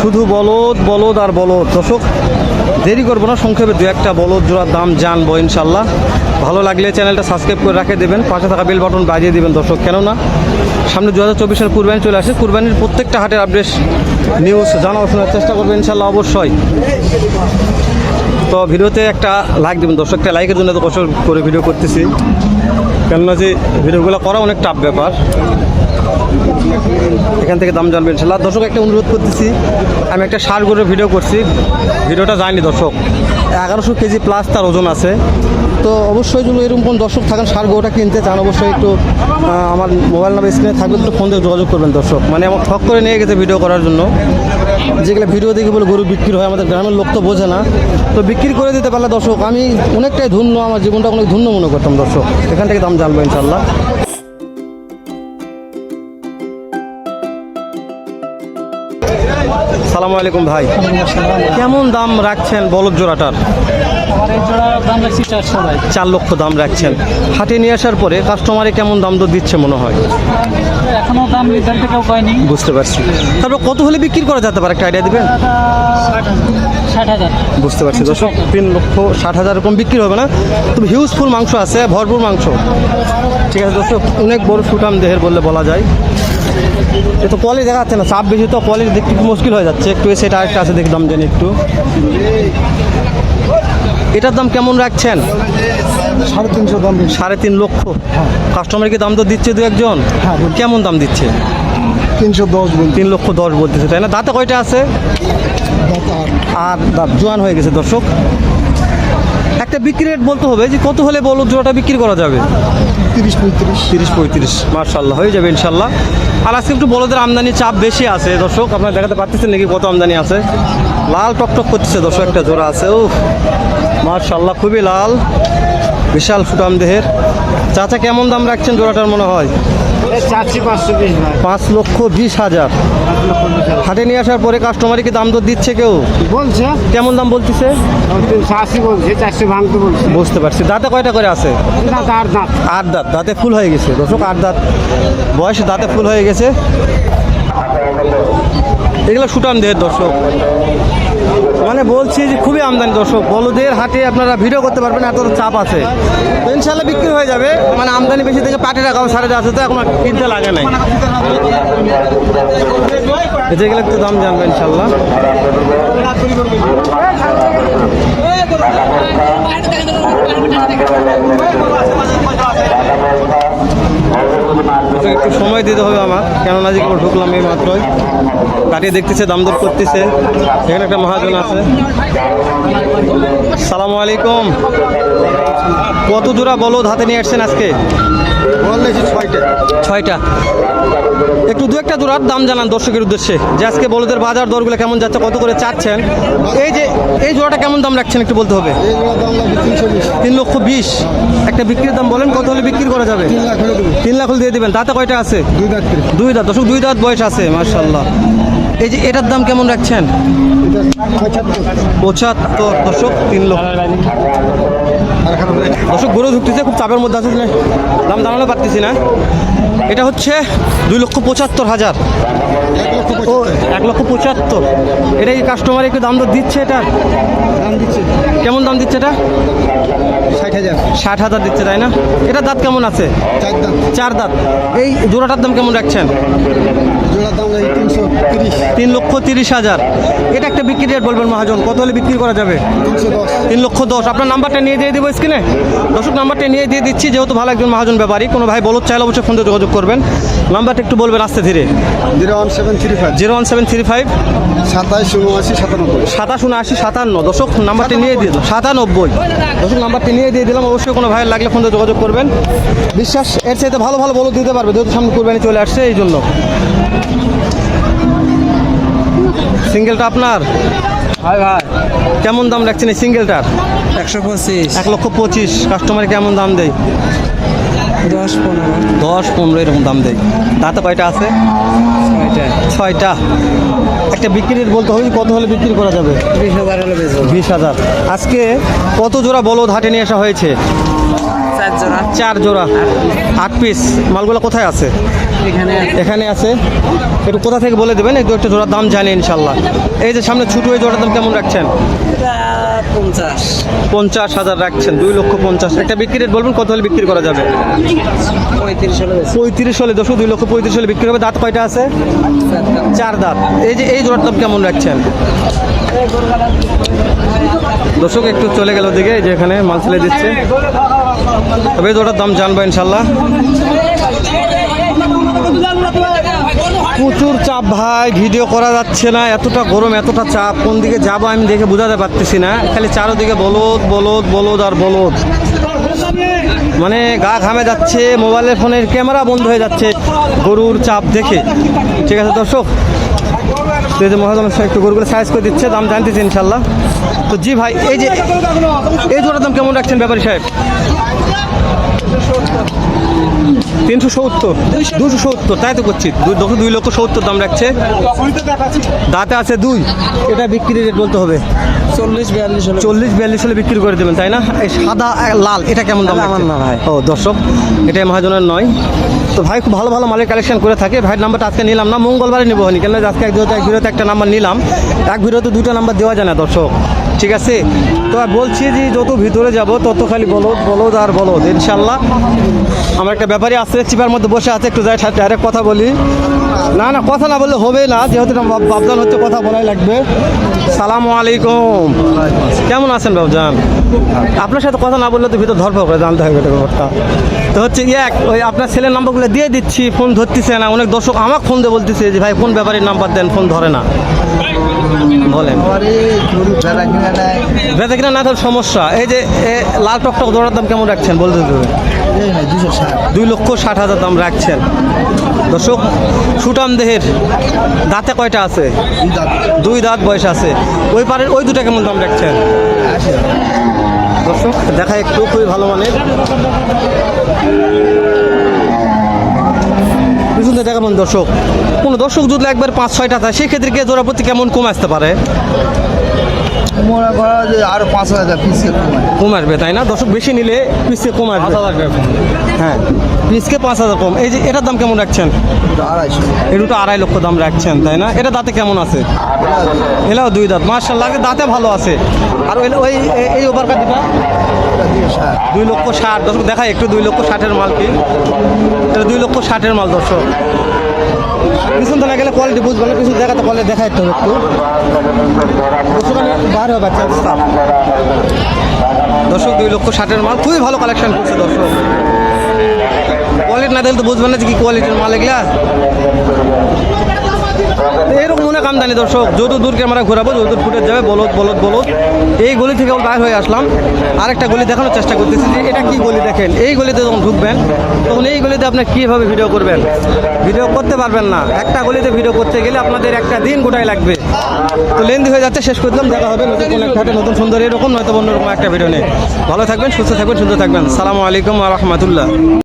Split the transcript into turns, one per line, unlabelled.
শুধু বলদ বলদ আর বলদ। দর্শক, দেরি করব না, সংক্ষেপে দু একটা বলদ জোড়ার দাম জানব ইনশাল্লাহ। ভালো লাগলে চ্যানেলটা সাবস্ক্রাইব করে রাখে দেবেন, পাশে থাকা বেল বাটন বাজিয়ে দেবেন দর্শক। কেননা, সামনে দু হাজার চব্বিশের কুরবানি চলে আসে। কুরবানির প্রত্যেকটা হাটের আপডেট নিউজ জানা শোনার চেষ্টা করবেন ইনশাল্লাহ অবশ্যই। তো ভিডিওতে একটা লাইক দেবেন। দর্শকটা লাইকের জন্য তো কষ্ট করে ভিডিও করতেছি। কেননা যে ভিডিওগুলো করা অনেক টাফ ব্যাপার। এখান থেকে দাম জানবেন ইনশাল্লাহ। দর্শক, একটা অনুরোধ করতেছি, আমি একটা সার গরুর ভিডিও করছি। ভিডিওটা যায়নি দর্শক। এগারোশো কেজি প্লাস তার ওজন আছে। তো অবশ্যই যদি এরকম কোন দর্শক থাকেন, সার গরুটা কিনতে চান, অবশ্যই একটু আমার মোবাইল নাম্বার স্ক্রিনে থাকবে, একটু ফোন দিয়ে যোগাযোগ করবেন দর্শক। মানে আমার ঠক করে নিয়ে গেছে ভিডিও করার জন্য। যেগুলো ভিডিও দেখে বলে গরু বিক্রি হয়, আমাদের গ্রামের লোক তো বোঝে না। তো বিক্রি করে দিতে পারলে দর্শক, আমি অনেকটাই ধন্য, আমার জীবনটা অনেক ধন্য মনে করতাম দর্শক। এখান থেকে দাম জানব ইনশাল্লাহ আলাইকুম ভাই। কেমন দাম রাখছেন বলদ জোড়াটার? চার লক্ষ দাম রাখছেন। হাটে নিয়ে আসার পরে কাস্টমারে কেমন দাম দর দিচ্ছে মনে হয়?
এখনও দাম নির্ধারিত
বুঝতে পারছি। তারপর কত হলে বিক্রি করা যেতে পারে? একটা আইডিয়া দিবেন? বুঝতে পারছি। দর্শক, তিন লক্ষ ষাট হাজার এরকম বিক্রি হবে না। তবে হিউজফুল মাংস আছে, ভরপুর মাংস। ঠিক আছে দর্শক, অনেক বড় সুটাম দেহের বললে বলা যায়। এ তো কোয়ালিটি দেখা যাচ্ছে না চাপ বেশি তো কোয়ালিটি দেখতে একটু মুশকিল হয়ে যাচ্ছে একটু সেটা আরেকটা আছে দেখি দাম জানি একটু। এটার দাম কেমন রাখছেন?
সাড়ে তিনশো দাম
সাড়ে তিন লক্ষ। কাস্টমার কি দাম তো দিচ্ছে দু একজন?
হ্যাঁ,
কেমন দাম দিচ্ছে?
তিনশো দশ
তিন লক্ষ দশ বলতেছে তাই না? দাঁতে কয়টা আছে? আর দাঁত জোয়ান হয়ে গেছে দর্শক। একটা বিক্রি রেট বলতে হবে যে কত হলে বলো জোড়াটা বিক্রি করা যাবে?
তিরিশ পঁয়ত্রিশ।
তিরিশ পঁয়ত্রিশ মার্শাল্লাহ হয়ে যাবে ইনশাল্লাহ আর আজকে একটু বলদের আমদানি চাপ বেশি আছে দর্শক আপনারা দেখাতে পারতেছেন নাকি কত আমদানি আছে? লাল টকটক করতেছে দর্শক একটা জোড়া আছে ও মার্শাল্লাহ খুবই লাল। বিশাল ফুটাম দেহের। চাচা কেমন দাম রাখছেন জোড়াটার মনে হয়? পাঁচ লক্ষ বিশ হাজার। হাটে নিয়ে আসার পরে কাস্টমারই কি দাম দর দিচ্ছে কেউ?
বলছে।
কেমন দাম বলতেছে? বুঝতে পারছি। দাঁতে কয়টা করে আছে? আট দাঁত। দাঁতে। ফুল হয়ে গেছে। দর্শক আট দাঁত। বয়সে দাঁতে ফুল হয়ে গেছে। এগুলো সুটান দেহের দর্শক। মানে বলছি যে খুবই আমদানি দর্শক বলদের হাটে আপনারা ভিডিও করতে পারবেন এত চাপ আছে তো ইনশাল্লাহ বিক্রি হয়ে যাবে মানে আমদানি বেশি থেকে পাটে রাখা সাড়ে আছে তো এখন কিনতে লাগে নাই যেগুলো একটু দাম জানবে ইনশাল্লাহ তো একটু সময় দিতে হবে আমার, কেননা যে ঢুকলাম এই মাত্রই। কাটিয়ে দেখতেছে দাম দর করতেছে। এখানে একটা মহাজন আছে। সালামু আলাইকুম। কত জোড়া বলদ হাতে নিয়ে আসছেন আজকে?
ছয়টা।
একটু দু একটা জোড়ার দাম জানান দর্শকের উদ্দেশ্যে। যে আজকে বলদের বাজার দরগুলো কেমন যাচ্ছে কত করে চাচ্ছেন। এই যে এই জোড়াটা কেমন দাম রাখছেন একটু বলতে হবে? তিন লক্ষ বিশ। একটা বিক্রির দাম বলেন কত হলে বিক্রি করা যাবে?
তিন লাখ হলে
দিয়ে দেবেন। তাতে কয়টা আছে?
দুই দাঁত
দর্শক দুই দাঁত বয়স আছে মার্শাল্লাহ এই যে এটার দাম কেমন রাখছেন?
পঁচাত্তর
দর্শক তিন লক্ষ। দর্শক গরু ঢুকতেছে খুব চাপের মধ্যে আছে দাম জানানো পারতেছি না। এটা হচ্ছে দুই লক্ষ পঁচাত্তর হাজার।
এক লক্ষ
ও এক লক্ষ পঁচাত্তর। এটা কি কাস্টমার একটু দাম দর দিচ্ছে এটা
দাম দিচ্ছে।
কেমন দাম দিচ্ছে এটা?
ষাট হাজার।
ষাট হাজার দিচ্ছে তাই না? এটা দাঁত কেমন আছে?
চার দাম
চার দাঁত। এই জোড়াটার দাম কেমন রাখছেন?
জোড়ার দাম তিনশো তিরিশ।
তিন লক্ষ তিরিশ হাজার। এটা একটা বিক্রি রেট বলবেন মহাজন কত হলে বিক্রি করা যাবে? তিন লক্ষ দশ। আপনার নাম্বারটা নিয়ে দিয়ে দেবো স্ক্রিনে? দর্শক নাম্বারটা নিয়ে দিয়ে দিচ্ছি যেহেতু ভালো একজন মহাজন ব্যাপারী কোনো ভাই বলত চাইলে অবশ্যই ফোন যোগাযোগ করবেন। নাম্বারটা একটু বলবেন আস্তে ধীরে।
Zero one seven three five.
Zero one seven three five.
উনআশি সাতানব্বই
সাতাশ উনআশি সাতান্ন। দর্শক নাম্বারটি নিয়ে দিয়ে দিল সাতানব্বই। দর্শক নাম্বারটি নিয়ে দিয়ে দিলাম। অবশ্যই কোনো ভাইয়ের লাগলে ফোন যোগাযোগ করবেন। বিশ্বাস এর চাইতে ভালো ভালো বলো দিতে পারবে যেহেতু সামনে কুরবানি চলে আসছে এই জন্য। সিঙ্গেলটা আপনার?
ভাই ভাই।
কেমন দাম রাখছেন এই সিঙ্গেলটার?
একশো পঁচিশ।
এক লক্ষ পঁচিশ। কাস্টমারে কেমন দাম দেয়?
দশ পনেরো।
দশ পনেরো এরকম দাম দেয়। দাঁতে কয়টা আছে?
ছয়টা।
ছয়টা। একটা বিক্রির বলতে হবে কত হলে বিক্রি করা যাবে?
বিশ হাজার হলে
বিশ হাজার। আজকে কত জোড়া বলদ হাটে নিয়ে আসা হয়েছে?
চার জোড়া।
চার জোড়া। আট পিস। মালগুলো কোথায় আছে?
এখানে
এখানে আছে। একটু কোথা থেকে বলে দেবেন? একটু একটা জোড়ার দাম জানি ইনশাল্লাহ। এই যে সামনে ছোটো এই জোড়ার দাম কেমন রাখছেন?
পঞ্চাশ।
পঞ্চাশ হাজার রাখছেন দুই লক্ষ পঞ্চাশ। একটা বিক্রি রেট বলবেন কত হলে বিক্রি করা যাবে?
পঁয়ত্রিশ হলে
পঁয়ত্রিশ হলে দশ দুই লক্ষ পঁয়ত্রিশ হলে বিক্রি হবে। দাঁত কয়টা আছে? চার দাঁত। এই যে এই জোড়ার দাম কেমন রাখছেন? দর্শক একটু চলে গেল দিকে যে এখানে মাল ছেলে দিচ্ছে। তবে জোড়ার দাম জানব ইনশাল্লাহ। প্রচুর চাপ ভাই, ভিডিও করা যাচ্ছে না, এতটা গরম, এতটা চাপ। কোন দিকে যাব আমি দেখে বোঝাতে পারতেছি না। খালি চারোদিকে বলদ বলদ বলদ আর বলদ। মানে গা ঘামে যাচ্ছে, মোবাইলের ফোনের ক্যামেরা বন্ধ হয়ে যাচ্ছে গরুর চাপ দেখে। ঠিক আছে দর্শক, তো এই যে মহাজন একটু গরুগুলো সাইজ করে দিচ্ছে, দাম জানতেছি ইনশাল্লাহ। তো জি ভাই, এই যে, এই জোড়ার দাম কেমন রাখছেন ব্যাপারী সাহেব? তিনশো সত্তর দুশো সত্তর তাই তো করছি। দুই দুই লক্ষ সত্তর দাম রাখছে। দাঁতে আছে দুই। এটা বিক্রি রেট বলতে হবে।
চল্লিশ বিয়াল্লিশ হলে।
চল্লিশ বিয়াল্লিশ হলে বিক্রি করে দেবেন তাই না? এই সাদা লাল এটা কেমন দাম
আমার না ভাই।
ও দর্শক এটা মহাজনের নয়। তো ভাই খুব ভালো ভালো মালের কালেকশন করে থাকে। ভাইয়ের নাম্বারটা আজকে নিলাম না মঙ্গলবারে নেব কেন আজকে এক ভিডিওতে এক ভিডিওতে একটা নাম্বার নিলাম। এক ভিডিওতে দুটো নাম্বার দেওয়া যায় না দর্শক। ঠিক আছে? তো বলছি যে যত ভিতরে যাব, তত খালি বলদ বলদ আর বলদ, ইনশাল্লাহ। আমার একটা ব্যাপারী আসছে চিপার মধ্যে বসে আছে, একটু যাই ডাইরেক্ট কথা বলি। না না, কথা না বললে হবে না, যেহেতু বাবজান হচ্ছে, কথা বলাই লাগবে। সালাম আলাইকুম। কেমন আছেন বাবজান আপনার সাথে কথা না বললে তো ভিতর ধরফর করে জানতে হবে এটা ব্যাপারটা। তো হচ্ছে এক ওই আপনার ছেলের নাম্বারগুলো দিয়ে দিচ্ছি, ফোন ধরতেছে না, অনেক দর্শক আমার ফোন দিয়ে বলতেছে যে, ভাই কোন ব্যাপারের নাম্বার দেন, ফোন ধরে না। বলেন। বেঁচে কিনা না তাহলে সমস্যা। এই যে লাল টকটক দৌড়ার দাম কেমন রাখছেন বলতে দেবে দুই লক্ষ ষাট হাজার দাম রাখছেন। দর্শক সুটাম দেহের দাঁতে কয়টা আছে? দুই দাঁত। বয়স আছে। ওই পারের ওই দুটা কেমন দাম রাখছেন? দর্শক দেখা একটু খুবই ভালো মানের। পিছনে দেখাবেন দর্শক। কোনো দর্শক যদি একবার পাঁচ ছয়টা থাকে, সেক্ষেত্রে জোড়া প্রতি কেমন কম আসতে পারে?
মনে করো যে আরও পাঁচ হাজার পিস
কম আসবে তাই না? দর্শক বেশি নিলে পিসকে কম আসবে হ্যাঁ পিসকে পাঁচ হাজার কম। এই যে এটার দাম কেমন রাখছেন?
আড়াইশো।
এই দুটো আড়াই লক্ষ দাম রাখছেন তাই না? এটা দাঁতে কেমন আছে? এলাও দুই দাঁত। মার্শাল্লাহ দাঁতে ভালো আছে। আর ওই ওই এই- ওভার কাটিটা দুই লক্ষ ষাট। দর্শক দেখায় একটু দুই লক্ষ ষাটের মাল কি? এটা দুই লক্ষ ষাটের মাল দর্শক। পিছন তো না গেলে কোয়ালিটি বুঝবে না পিছন দেখাতে পারলে দেখাই তো একটু। বার হবে বাচ্চা স্টাফ দর্শক, দুই লক্ষ ষাটের মাল, খুবই ভালো কালেকশন করছে দর্শক। কোয়ালিটি না দিলে তো বুঝবেন না যে কি কোয়ালিটির মাল এগুলা। এরকম মনে কামদানি দর্শক। যত দূর ক্যামেরা ঘোরাবো, যত দূর ফুটে যাবে, বলদ বলদ বলদ। এই গলি থেকে বাইর হয়ে আসলাম। আরেকটা গলি দেখানোর চেষ্টা করতেছি যে এটা কি গলি দেখেন। এই গলিতে যখন ঢুকবেন, তখন এই গলিতে আপনি কীভাবে ভিডিও করবেন? ভিডিও করতে পারবেন না। একটা গলিতে ভিডিও করতে গেলে আপনাদের একটা দিন গোটাই লাগবে। তো লেন্দি হয়ে যাচ্ছে, শেষ করলাম দেখা হবে নতুন কোনো একটা নতুন সুন্দর এরকম নয়তো অন্যরকম একটা ভিডিও নেই ভালো থাকবেন, সুস্থ থাকবেন, সুন্দর থাকবেন। সালামু আলাইকুম রহমতুল্লাহ।